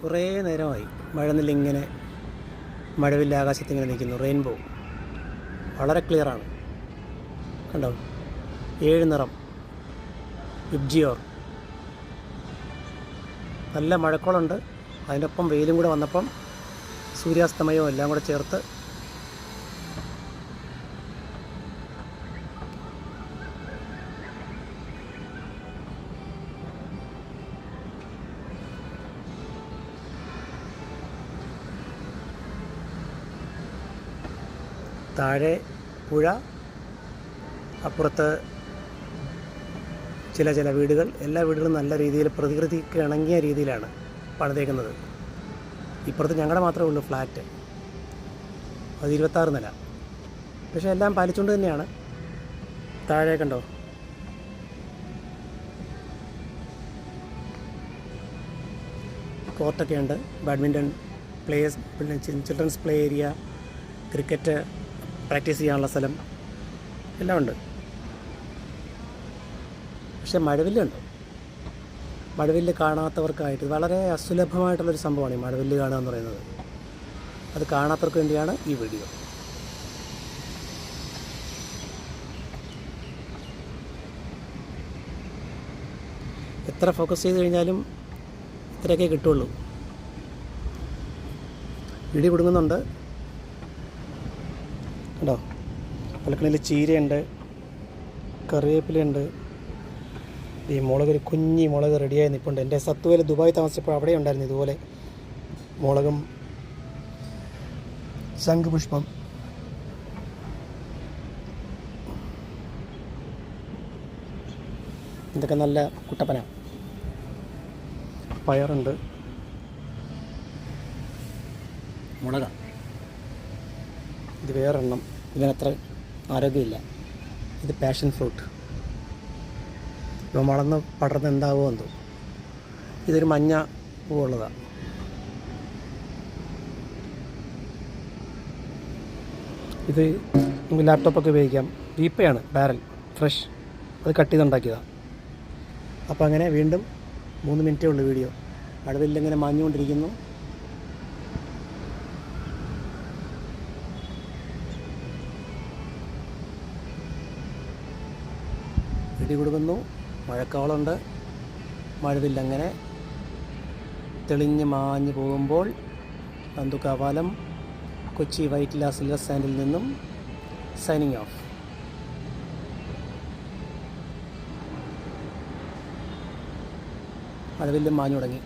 കുറേ നേരമായി മഴനിലിങ്ങനെ മഴവില്ല ആകാശത്ത് ഇങ്ങനെ നിൽക്കുന്നു. റെയിൻബോ വളരെ ക്ലിയറാണ് കണ്ടോ? ഏഴ് നിറം. ഇബ്ജിയോർ നല്ല മഴക്കോളുണ്ട്. അതിനൊപ്പം വെയിലും കൂടെ വന്നപ്പം സൂര്യാസ്തമയവും എല്ലാം കൂടെ ചേർത്ത് താഴെ പുഴ അപ്പുറത്ത് ചില ചില വീടുകൾ. എല്ലാ വീടുകളും നല്ല രീതിയിൽ പ്രകൃതിക്ക് ഇണങ്ങിയ രീതിയിലാണ് പണിതേക്കുന്നത്. ഇപ്പുറത്ത് ഞങ്ങളുടെ മാത്രമേ ഉള്ളൂ ഫ്ലാറ്റ്. അത് ഇരുപത്താറ് നില. പക്ഷേ എല്ലാം പാലിച്ചുകൊണ്ട് തന്നെയാണ്. താഴെ കണ്ടോ? കോർട്ടൊക്കെ ഉണ്ട്. ബാഡ്മിന്റൺ പ്ലേയേഴ്സ് പിന്നെ children's play area cricket practice ചെയ്യാനുള്ള സ്ഥലം എല്ലാം ഉണ്ട്. പക്ഷേ മഴവില്ലുണ്ട്. മഴവില്ല് കാണാത്തവർക്കായിട്ട് വളരെ അസുലഭമായിട്ടുള്ളൊരു സംഭവമാണ് ഈ മഴവില്ല് കാണുക എന്ന് പറയുന്നത്. അത് കാണാത്തവർക്ക് വേണ്ടിയാണ് ഈ വീഡിയോ. എത്ര ഫോക്കസ് ചെയ്ത് കഴിഞ്ഞാലും ഇത്രയൊക്കെ കിട്ടുള്ളൂ. ഇടി കുടുങ്ങുന്നുണ്ട് കേട്ടോ പലക്കണിയിൽ ചീരയുണ്ട് കറിവേപ്പിലുണ്ട് ഈ മുളക് ഒരു കുഞ്ഞി മുളക് റെഡിയായി നിൽപ്പുണ്ട് എന്റെ സത്തുവയിൽ ദുബായ് താമസിച്ചപ്പോൾ അവിടെ ഉണ്ടായിരുന്നു ഇതുപോലെ മുളകും ശംഖുപുഷ്പം. ഇതൊക്കെ നല്ല കുട്ടപ്പന. പയറുണ്ട്. മുളക. ഇത് വേറെണ്ണം. ഇതിനത്ര ആരോഗ്യമില്ല. ഇത് പാഷൻ ഫ്രൂട്ട് ഇവ വളർന്ന് പടർന്ന് എന്താവോ എന്തോ. ഇതൊരു മഞ്ഞ പൂവുള്ളതാണ് ഇത് നമുക്ക് ലാപ്ടോപ്പൊക്കെ ഉപയോഗിക്കാം. വീപ്പയാണ് ബാരൽ ഫ്രഷ് അത് കട്ട് ചെയ്തുണ്ടാക്കിയതാണ് അപ്പോൾ അങ്ങനെ വീണ്ടും മൂന്ന് മിനിറ്റേ ഉള്ളൂ വീഡിയോ. അടവില്ലിങ്ങനെ മാഞ്ഞുകൊണ്ടിരിക്കുന്നു. ഇടി കൊടുക്കുന്നു. മഴക്കാളുണ്ട്. മഴവില്ലങ്ങനെ തെളിഞ്ഞ് മാഞ്ഞ് പോകുമ്പോൾ ബന്ധുക്കാപാലം കൊച്ചി വൈറ്റ് വൈറ്റില സിൽവർ സ്റ്റാൻഡിൽ നിന്നും സൈനിങ് ഓഫ് മഴവില്ലും മാഞ്ഞു തുടങ്ങി.